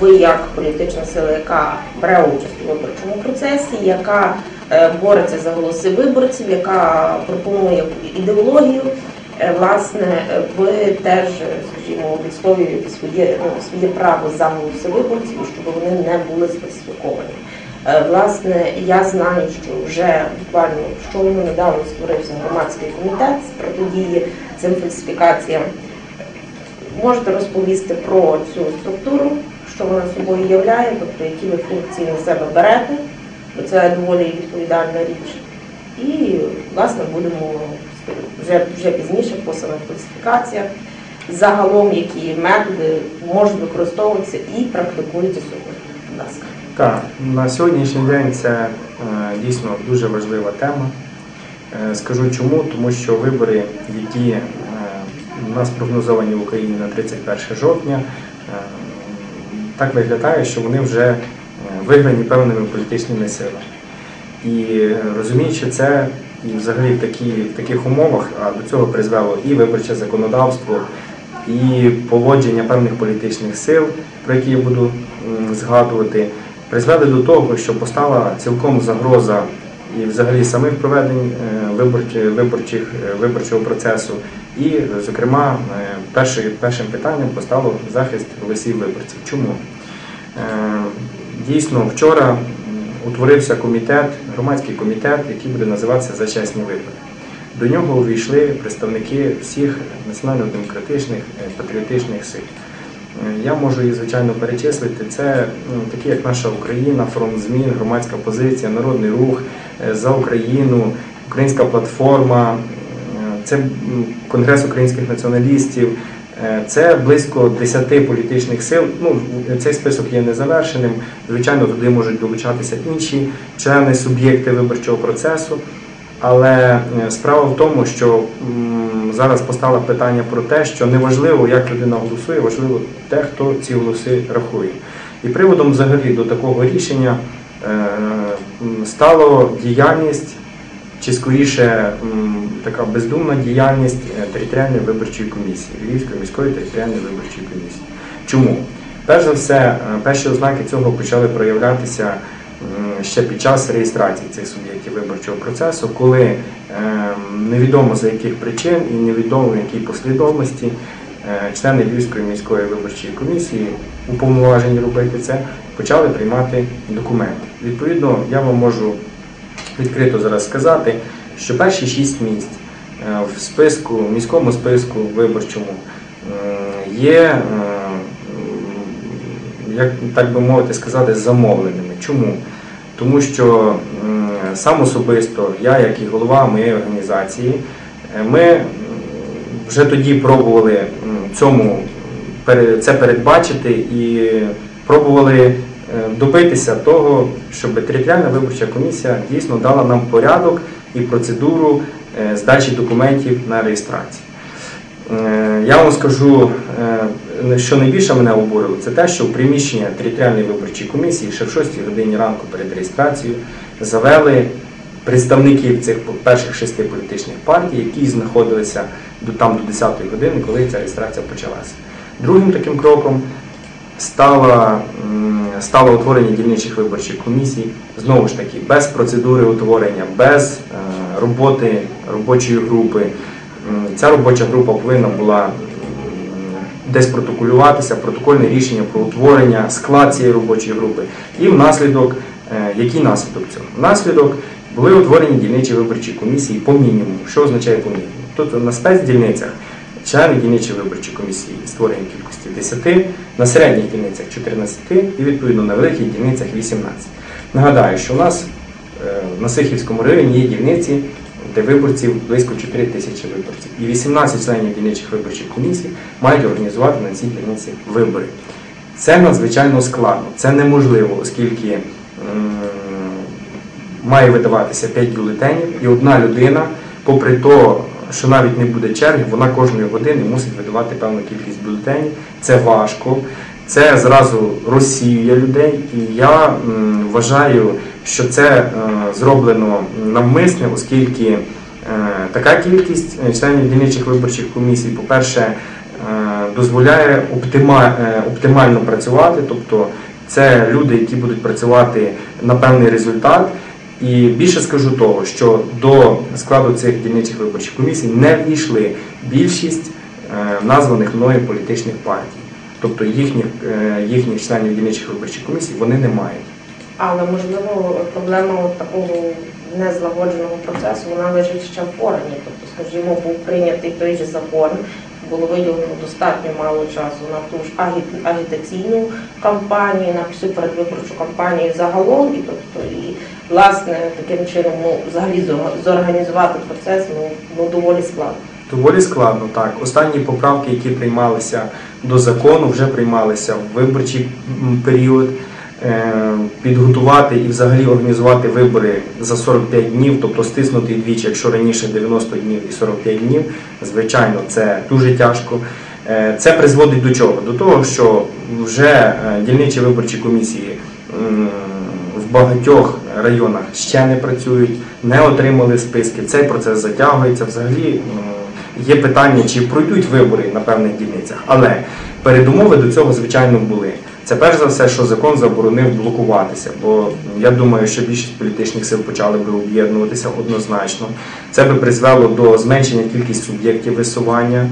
Ви як політична сила, яка бере участь у виборчому процесі, яка е, бореться за голоси виборців, яка пропонує ідеологію, е, власне, ви теж, скажімо, відстоюєте своє, ну, своє право за голоси виборців, щоб вони не були сфальсифіковані. Е, Власне, я знаю, що вже буквально щойно недавно створився громадський комітет з протидії цим фальсифікаціям. Можете розповісти про цю структуру, що вона собою являє, тобто які ви функції на себе берете, бо це доволі відповідальна річ. І, власне, будемо вже, вже пізніше по самих фальсифікаціях, загалом які методи можуть використовуватися і практикуються сьогодні. Будь ласка. Так, на сьогоднішній день це е, дійсно дуже важлива тема. Е, Скажу чому, тому що вибори, які е, у нас прогнозовані в Україні на 31 жовтня, так виглядає, що вони вже е, виграні певними політичними силами. І е, розуміючи це, і взагалі в, такі, в таких умовах, а до цього призвело і виборче законодавство, і поводження певних політичних сил, про які я буду згадувати, призвели до того, що постала цілком загроза і взагалі самих проведень е, виборчих, виборчих, виборчого процесу. І, зокрема, е, перший, першим питанням постало захист голосів виборців. Чому? Е, Дійсно, вчора утворився комітет, громадський комітет, який буде називатися За чесні вибори. До нього увійшли представники всіх національно-демократичних е, патріотичних сил. Я можу їх, звичайно, перечислити. Це ну, такі, як наша Україна, фронт змін, громадська позиція, народний рух за Україну, українська платформа, це Конгрес українських націоналістів. Е, Це близько 10 політичних сил. Ну, цей список є незавершеним. Звичайно, туди можуть долучатися інші члени, суб'єкти виборчого процесу. Але е, справа в тому, що зараз постало питання про те, що неважливо, як людина голосує, важливо те, хто ці голоси рахує. І приводом взагалі до такого рішення е, стало діяльність, чи скоріше така бездумна діяльність е, територіальної виборчої комісії, Львівської міської територіальної виборчої комісії. Чому? Перш за все, е, перші ознаки цього почали проявлятися ще під час реєстрації цих суб'єктів виборчого процесу, коли е, невідомо за яких причин і невідомо в якій послідовності е, члени Львівської міської виборчої комісії, уповноважені робити це, почали приймати документи. Відповідно, я вам можу відкрито зараз сказати, що перші шість місць е, в списку, в міському списку виборчому е, є, е, як так би мовити сказати, замовленими. Чому? Тому що сам особисто, я, як і голова моєї організації, ми вже тоді пробували цьому це передбачити і пробували добитися того, щоб територіальна виборча комісія дійсно дала нам порядок і процедуру е, здачі документів на реєстрацію. Е, Я вам скажу, е, що найбільше мене обурило, це те, що в приміщення територіальної виборчої комісії ще в 6 годині ранку перед реєстрацією завели представників цих перших шести політичних партій, які знаходилися там до 10 години, коли ця реєстрація почалася. Другим таким кроком стало, стало утворення дільничих виборчих комісій, знову ж таки, без процедури утворення, без е, роботи робочої групи. Ця робоча група повинна була десь протоколюватися, протокольне рішення про утворення, склад цієї робочої групи. І внаслідок, е, який наслідок цього? Внаслідок були утворені дільничі виборчі комісії по мінімуму. Що означає по мінімуму? Тобто на спецдільницях члени дільничої виборчої комісії створені в кількості 10, на середніх дільницях 14 і відповідно на великих дільницях 18. Нагадаю, що у нас е, на Сихівському районі є дільниці, де виборців близько 4 тисячі виборців. І 18 членів дільничих виборчих комісій мають організувати на цій дільниці вибори. Це надзвичайно складно, це неможливо, оскільки має видаватися 5 бюлетенів, і одна людина, попри те, що навіть не буде черги, вона кожної години мусить видавати певну кількість бюлетенів. Це важко, це зразу розсіює людей. І я вважаю, що це е, зроблено навмисне, оскільки е, така кількість е, членів дільничих виборчих комісій, по-перше, дозволяє оптимально працювати, тобто це люди, які будуть працювати на певний результат. І більше скажу того, що до складу цих дільничих виборчих комісій не війшли більшість е, названих мною політичних партій. Тобто їхніх, е, їхніх членів дільничих виборчих комісій вони не мають. Але можливо проблема такого незлагодженого процесу вона лежить ще в формі. Тобто, скажімо, був прийнятий той же закон, було виділено достатньо мало часу на ту ж агі- агітаційну кампанію, на всю передвиборчу кампанію загалом, і тобто і власне таким чином ну, взагалі зор- зорганізувати процес ну, ну доволі складно. Доволі складно, так. Останні поправки, які приймалися до закону, вже приймалися в виборчий період. Е, Підготувати і взагалі організувати вибори за 45 днів, тобто стиснути двічі, якщо раніше 90 днів і 45 днів, звичайно, це дуже тяжко. Е, Це призводить до чого? До того, що вже е, дільничі виборчі комісії в багатьох районах ще не працюють, не отримали списки. Цей процес затягується. Взагалі є питання, чи пройдуть вибори на певних дільницях. Але передумови до цього, звичайно, були. Це перш за все, що закон заборонив блокуватися, бо я думаю, що більшість політичних сил почали би об'єднуватися однозначно. Це би призвело до зменшення кількості суб'єктів висування.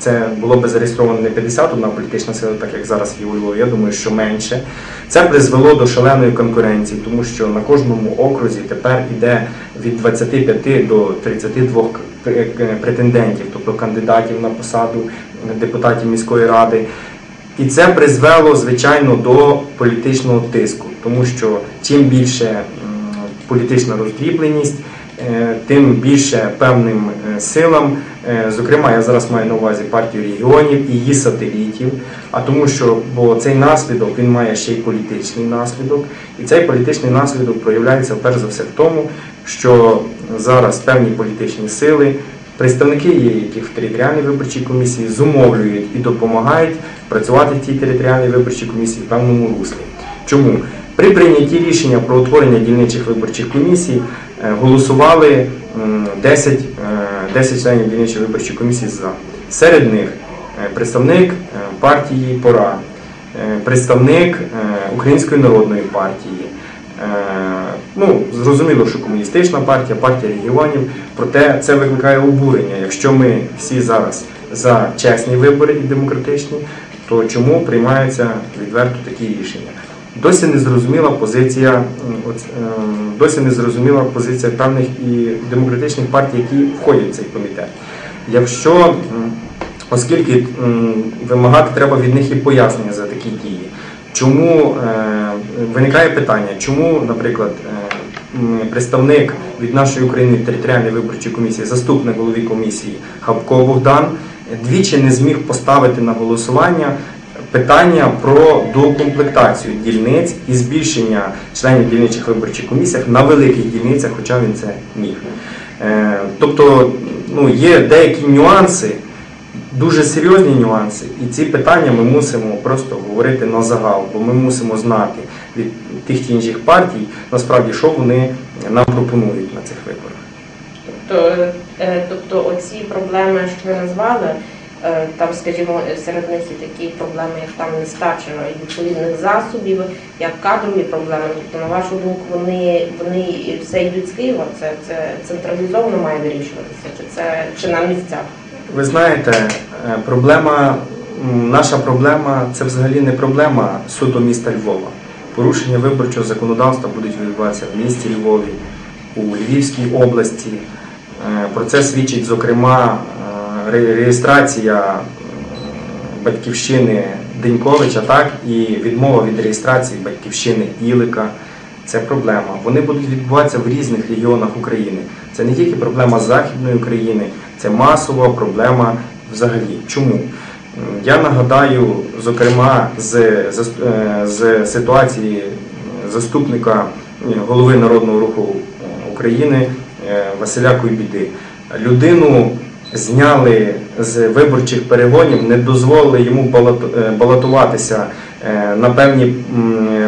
Це було би зареєстровано не 51 політична сила, так як зараз є у Львові, я думаю, що менше. Це призвело до шаленої конкуренції, тому що на кожному окрузі тепер йде від 25 до 32 к- к- претендентів, тобто кандидатів на посаду депутатів міської ради. І це призвело, звичайно, до політичного тиску, тому що чим більше політична роздрібленість, е, тим більше певним е, силам, е, зокрема, я зараз маю на увазі партію регіонів і її сателітів, а тому, що бо цей наслідок він має ще й політичний наслідок, і цей політичний наслідок проявляється перш за все в тому, що зараз певні політичні сили. Представники є, які в територіальній виборчій комісії зумовлюють і допомагають працювати в тій територіальній виборчій комісії в певному руслі. Чому? При прийнятті рішення про утворення дільничих виборчих комісій е, голосували 10, е, 10 членів дільничої виборчої комісії за. Серед них е, представник е, партії Пора, е, представник Української народної партії. Ну, зрозуміло, що комуністична партія, партія регіонів, проте це викликає обурення. Якщо ми всі зараз за чесні вибори і демократичні, то чому приймаються відверто такі рішення? Досі не зрозуміла позиція, м, е, досі не зрозуміла позиція певних і демократичних партій, які входять в цей комітет. Якщо, оскільки вимагати треба від них і пояснення за такі дії. Чому е, виникає питання, чому, наприклад, е, представник від нашої України територіальної виборчої комісії, заступник голові комісії Хабко Богдан, двічі не зміг поставити на голосування питання про доукомплектацію дільниць і збільшення членів дільничих виборчих комісіях на великих дільницях, хоча він це міг. Е, Тобто ну, є деякі нюанси, дуже серйозні нюанси, і ці питання ми мусимо просто говорити на загал, бо ми мусимо знати від тих чи інших партій, насправді, що вони нам пропонують на цих виборах. Тобто, е, тобто оці проблеми, що ви назвали, там, скажімо, серед них і такі проблеми, як там нестача відповідних засобів, як кадрові проблеми. Тобто, на вашу думку, вони вони все йдуть з Києва. Це це централізовано має вирішуватися, чи це чи на місцях? Ви знаєте, е, проблема, наша проблема це взагалі не проблема суду міста Львова. Порушення виборчого законодавства будуть відбуватися в місті Львові, у Львівській області. Е, Про це свідчить, зокрема, е, ре- реєстрація батьківщини Деньковича, так, і відмова від реєстрації батьківщини Ілика. Це проблема. Вони будуть відбуватися в різних регіонах України. Це не тільки проблема Західної України, це масова проблема взагалі. Чому? Я нагадаю, зокрема, з, зас- е, з ситуації заступника е, голови Народного руху е, України е, Василя Куйбіди. Людину зняли з виборчих перегонів, не дозволили йому е, балотуватися е, на певні,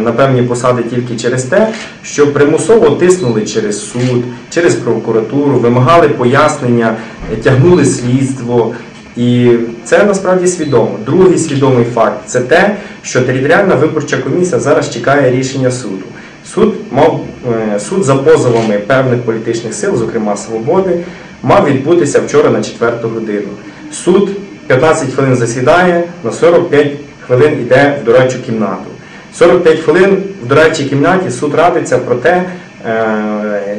на певні посади тільки через те, що примусово тиснули через суд, через прокуратуру, вимагали пояснення, тягнули слідство. І це насправді свідомо. Другий свідомий факт це те, що територіальна виборча комісія зараз чекає рішення суду. Суд мав е, суд за позовами певних політичних сил, зокрема свободи, мав відбутися вчора на 4 годину. Суд 15 хвилин засідає, на 45 хвилин йде в дорадчу кімнату. 45 хвилин в дорадчій кімнаті суд радиться про те, е, е,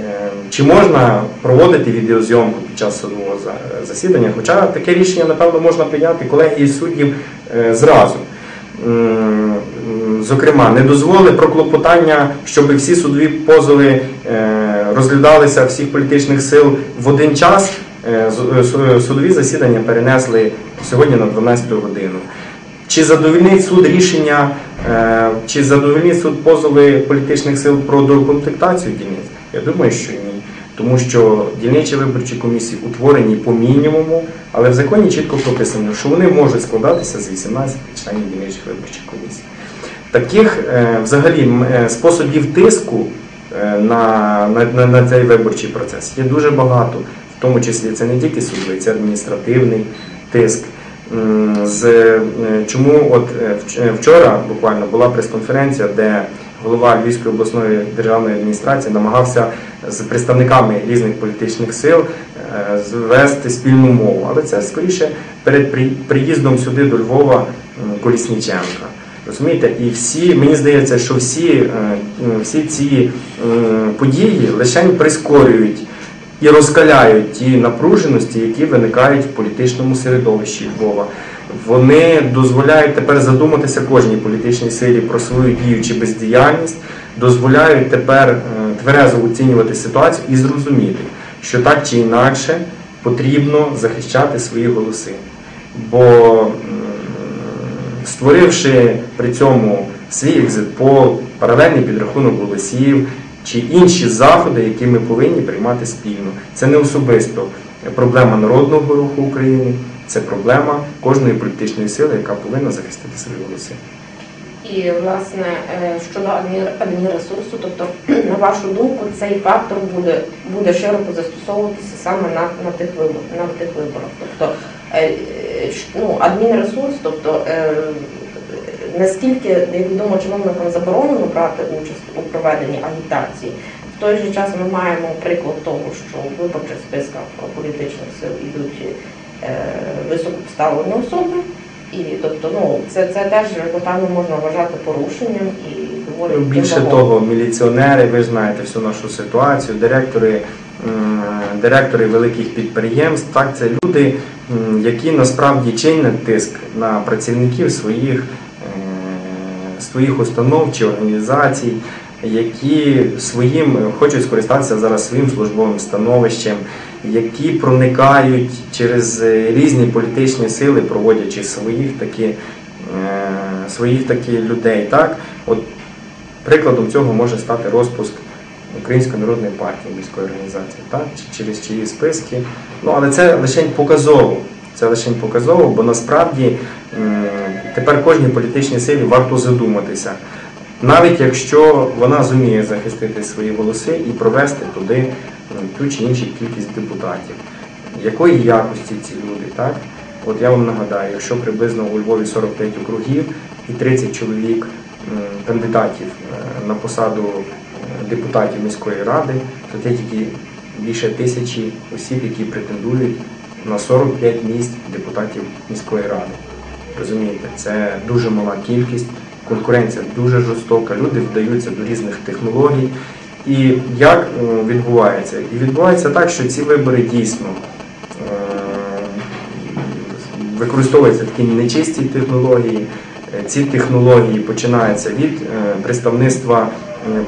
чи можна проводити відеозйомку під час судового засідання. Хоча таке рішення, напевно, можна прийняти колегії суддів е, зразу. Зокрема, не дозволили про клопотання, щоб всі судові позови розглядалися всіх політичних сил в один час. Е, е, су- Судові засідання перенесли сьогодні на 12 годину. Чи задовільнить суд рішення, е, чи задовільнить суд позови політичних сил про докомплектацію дільниць? Я думаю, що ні. Тому що дільничі виборчі комісії утворені по мінімуму, але в законі чітко прописано, що вони можуть складатися з 18 членів дільничих виборчих комісій. Таких е, взагалі е, способів тиску е, на, на, на, на цей виборчий процес є дуже багато. В тому числі це не тільки судовий, це адміністративний тиск. З, е, чому от е, вч- е, вчора буквально була прес-конференція, де голова Львівської обласної державної адміністрації намагався з представниками різних політичних сил е, звести спільну мову. Але це скоріше перед приїздом сюди до Львова Колісніченка. Розумієте, і всі, мені здається, що всі, е, всі ці події лише прискорюють і розкаляють ті напруженості, які виникають в політичному середовищі Львова. Вони дозволяють тепер задуматися кожній політичній силі про свою дію чи бездіяльність, дозволяють тепер е, тверезо оцінювати ситуацію і зрозуміти, що так чи інакше потрібно захищати свої голоси. Бо створивши при цьому свій екзитпол, паралельний підрахунок голосів чи інші заходи, які ми повинні приймати спільно. Це не особисто проблема народного руху України, це проблема кожної політичної сили, яка повинна захистити свої голоси. І власне е, щодо адмі- адмінресурсу, тобто, на вашу думку, цей фактор буде, буде широко застосовуватися саме на, на тих виборах, на тих виборах. Тобто ну, адмінресурс, тобто е, наскільки як відомо чиновникам заборонено брати участь у проведенні агітації. В той же час ми маємо приклад того, що в виборчих списках політичних сил йдуть е, високопоставлені особи. І тобто, ну це, це теж напевно можна вважати порушенням і доволі Більше того, міліціонери, ви знаєте всю нашу ситуацію, директори, директори великих підприємств, так це люди, які насправді чинять тиск на працівників своїх, своїх установ чи організацій, які своїм хочуть скористатися зараз своїм службовим становищем, які проникають через е, різні політичні сили, проводячи своїх такі, своїх такі людей. Так? От Прикладом цього може стати розпуск Української народної партії міської організації, так? через чиї списки. Ну, але це лише показово. Це лише показово, бо насправді тепер кожній політичній силі варто задуматися, навіть якщо вона зуміє захистити свої голоси і провести туди ту чи іншу кількість депутатів. Якої якості ці люди, так? От я вам нагадаю, якщо приблизно у Львові 45 округів і 30 чоловік кандидатів е, на посаду депутатів міської ради, то є тільки більше тисячі осіб, які претендують на 45 місць депутатів міської ради. Розумієте, це дуже мала кількість, конкуренція дуже жорстока, люди вдаються до різних технологій. І як е, відбувається? І відбувається так, що ці вибори дійсно е, використовуються такі нечисті технології. Е, Ці технології починаються від представництва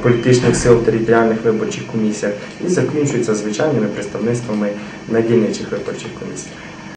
політичних сил в територіальних виборчих комісіях і закінчуються звичайними представництвами на дільничих виборчих комісіях.